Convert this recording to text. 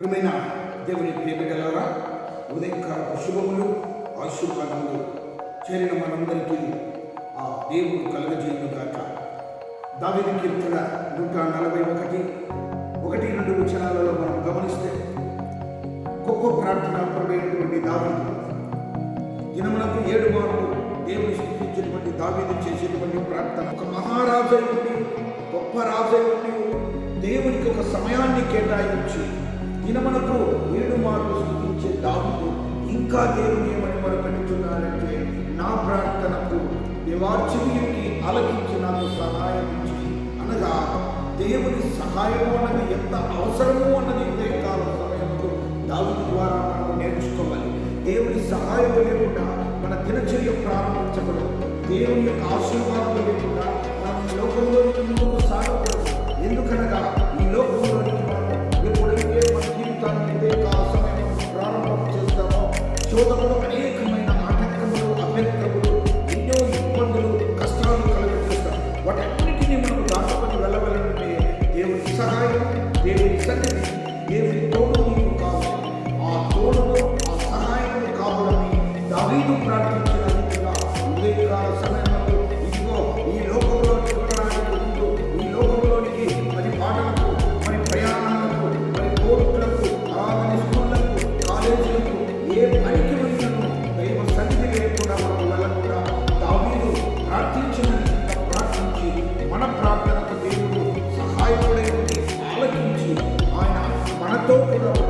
ప్రియమైన దేవుని ప్రియబిడ్డలారా ఉదయకాల శుభములు ఆశీర్వాదములు చేరిన మనందరికీ ఆ దేవుడు కలుగజేయును గాక దావిది కీర్తన నూట నలభై ఒకటి ఒకటి రెండు వచనాలలో మనం గమనిస్తే గొప్ప ప్రార్థన పరమైనటువంటి దావిది. దినమునకు ఏడు మార్లు దేవుని స్థితించినటువంటి దావీదు చేసేటువంటి ప్రార్థన. ఒక మహారాజు ఉండి గొప్ప రాజు ఉండి దేవునికి ఒక సమయాన్ని కేటాయించి దినమునకు ఏడు మార్లు స్థుతించే దావుడు ఇంకా దేవుని ఏమని మొరపెట్టుతున్నాడంటే నా ప్రార్థనకు దేవార్చనీయుకి ఆలకించి నాకు సహాయం ఇచ్చి అనగా దేవుని సహాయము అన్నది ఎంత అవసరమో అన్నది ఉదయకాల సమయంలో దావుడి ద్వారా మనం నేర్చుకోవాలి. దేవుని సహాయం లేకుండా మన దినచర్య ప్రారంభించబడదు దేవుని యొక్క ఆశీర్వాదం బోధనలో అనేకమైన ఆటంకములు అభ్యంతరములు ఎన్నో ఇబ్బందులు కష్టాలు కలిగిస్తారు వాటన్నిటినీ మనం దాటుకొని వెళ్ళవలంటే దేవుని సహాయం దేవుని సన్నిధి దేవుని తోడు నీకు కావాలి ఆ తోడును ఆ సహాయం కావాలని దావీదు ప్రార్థించిన ఉదయకాల సమయం Rock and roll.